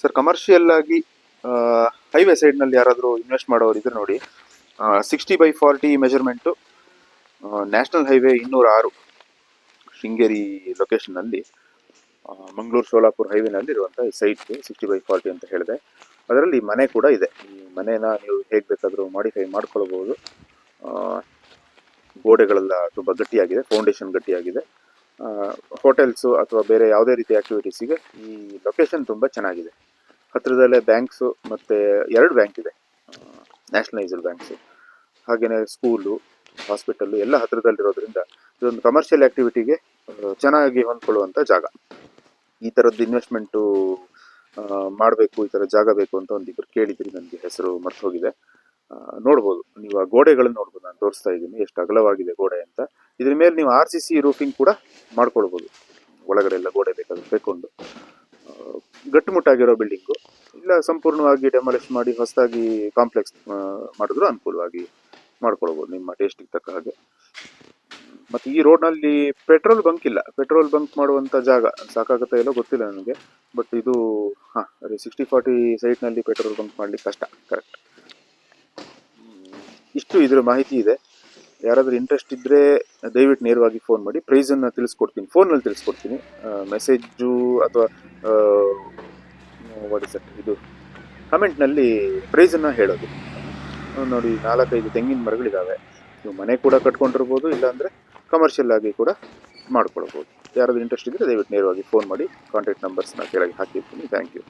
Sir commercial ಆಗಿ highway ಸೈಡ್ನಲ್ಲಿ ಯಾರಾದರೂ ಇನ್ವೆಸ್ಟ್ ಮಾಡೋರು ಇದ್ರೆ ನೋಡಿ sixty by forty measurement national highway ಇನ್ನೂರ ಆರು ಶೃಂಗೇರಿ ಲೊಕೇಶನ್ನಲ್ಲಿ ಮಂಗಳೂರು ಸೋಲಾಪುರ ಹೈವೇನಲ್ಲಿ ಇರುವಂಥ ಸೈಟ್ ಸಿಕ್ಸ್ಟಿ ಬೈ ಫಾರ್ಟಿ ಅಂತ ಹೇಳಿದೆ. ಅದರಲ್ಲಿ ಮನೆ ಕೂಡ ಇದೆ. ಈ ಮನೇನ ನೀವು ಹೇಗೆ ಬೇಕಾದರೂ ಮಾಡಿಫೈ ಮಾಡ್ಕೊಳ್ಬೋದು ಗೋಡೆಗಳೆಲ್ಲ ತುಂಬ ಗಟ್ಟಿಯಾಗಿದೆ ಫೌಂಡೇಶನ್ ಗಟ್ಟಿಯಾಗಿದೆ. ಹೋಟೆಲ್ಸು ಅಥವಾ ಬೇರೆ ಯಾವುದೇ ರೀತಿ ಆ್ಯಕ್ಟಿವಿಟೀಸಿಗೆ ಈ ಲೊಕೇಶನ್ ತುಂಬ ಚೆನ್ನಾಗಿದೆ. ಹತ್ತಿರದಲ್ಲೇ ಬ್ಯಾಂಕ್ಸು ಮತ್ತು ಎರಡು ಬ್ಯಾಂಕ್ ಇದೆ. ನ್ಯಾಷನಲೈಸ್ಡ್ ಬ್ಯಾಂಕ್ಸು ಹಾಗೆಯೇ ಸ್ಕೂಲು ಹಾಸ್ಪಿಟಲ್ಲು ಎಲ್ಲ ಹತ್ತಿರದಲ್ಲಿರೋದ್ರಿಂದ ಇದೊಂದು ಕಮರ್ಷಿಯಲ್ ಆ್ಯಕ್ಟಿವಿಟಿಗೆ ಚೆನ್ನಾಗಿ ಹೊಂದ್ಕೊಳ್ಳುವಂಥ ಜಾಗ. ಈ ಥರದ್ದು ಇನ್ವೆಸ್ಟ್ಮೆಂಟು ಮಾಡಬೇಕು, ಈ ಥರ ಜಾಗ ಬೇಕು ಅಂತ ಒಂದಿಬ್ಬರು ಕೇಳಿದ್ರಿ ನನಗೆ ಹೆಸರು ಮರ್ತು ಹೋಗಿದೆ. ನೋಡ್ಬೋದು. ನೀವು ಆ ಗೋಡೆಗಳನ್ನು ನೋಡ್ಬೋದು. ನಾನು ತೋರಿಸ್ತಾ ಇದ್ದೀನಿ. ಎಷ್ಟು ಅಗಲವಾಗಿದೆ ಗೋಡೆ ಅಂತ. ಇದ್ರ ಮೇಲೆ ನೀವು ಆರ್ ಸಿ ಸಿ ರೂಫಿಂಗ್ ಕೂಡ ಮಾಡ್ಕೊಳ್ಬೋದು ಒಳಗಡೆ ಎಲ್ಲ ಗೋಡೆ ಬೇಕಾದ್ರೆ ಬೇಕೊಂಡು ಗಟ್ಟುಮುಟ್ಟಾಗಿರೋ ಬಿಲ್ಡಿಂಗು ಇಲ್ಲ, ಸಂಪೂರ್ಣವಾಗಿ ಡೆಮಾಲಿಷ್ ಮಾಡಿ ಹೊಸದಾಗಿ ಕಾಂಪ್ಲೆಕ್ಸ್ ಮಾಡಿದ್ರು ಅನುಕೂಲವಾಗಿ ಮಾಡ್ಕೊಳ್ಬೋದು ನಿಮ್ಮ ಟೇಸ್ಟಿಗೆ ತಕ್ಕ ಹಾಗೆ. ಮತ್ತು ಈ ರೋಡ್ನಲ್ಲಿ ಪೆಟ್ರೋಲ್ ಬಂಕ್ ಇಲ್ಲ. ಪೆಟ್ರೋಲ್ ಬಂಕ್ ಮಾಡುವಂಥ ಜಾಗ ಸಾಕಾಗುತ್ತೆ ಇಲ್ಲೋ ಗೊತ್ತಿಲ್ಲ ನನಗೆ. ಬಟ್ ಇದು, ಹಾಂ ಸಿಕ್ಸ್ಟಿ ಫಾರ್ಟಿ ಸೈಟ್ನಲ್ಲಿ ಪೆಟ್ರೋಲ್ ಬಂಕ್ ಮಾಡಲಿಕ್ಕೆ ಕಷ್ಟ ಕರೆಕ್ಟ್ ಇಷ್ಟು ಇದರ ಮಾಹಿತಿ ಇದೆ. ಯಾರಾದರೂ ಇಂಟ್ರೆಸ್ಟ್ ಇದ್ದರೆ ದಯವಿಟ್ಟು ನೇರವಾಗಿ ಫೋನ್ ಮಾಡಿ. ಪ್ರೈಸನ್ನು ತಿಳಿಸ್ಕೊಡ್ತೀನಿ. ಫೋನಲ್ಲಿ ತಿಳಿಸ್ಕೊಡ್ತೀನಿ. ಮೆಸೇಜು ಅಥವಾ ವಾಟ್ ಇಸ್ ಇದು ಕಮೆಂಟ್ನಲ್ಲಿ ಪ್ರೈಸನ್ನು ಹೇಳೋದು. ನೋಡಿ, ನಾಲ್ಕೈದು ತೆಂಗಿನ ಮರಗಳಿದ್ದಾವೆ ನೀವು ಮನೆ ಕೂಡ ಕಟ್ಕೊಂಡಿರ್ಬೋದು, ಇಲ್ಲಾಂದರೆ ಕಮರ್ಷಿಯಲ್ ಆಗಿ ಕೂಡ ಮಾಡ್ಕೊಳ್ಬೋದು. ಯಾರಾದರೂ ಇಂಟ್ರೆಸ್ಟ್ ಇದ್ದರೆ ದಯವಿಟ್ಟು ನೇರವಾಗಿ ಫೋನ್ ಮಾಡಿ. ಕಾಂಟ್ಯಾಕ್ಟ್ ನಂಬರ್ಸ್ನ ಕೆಳಗೆ ಹಾಕಿರ್ತೀನಿ. Thank you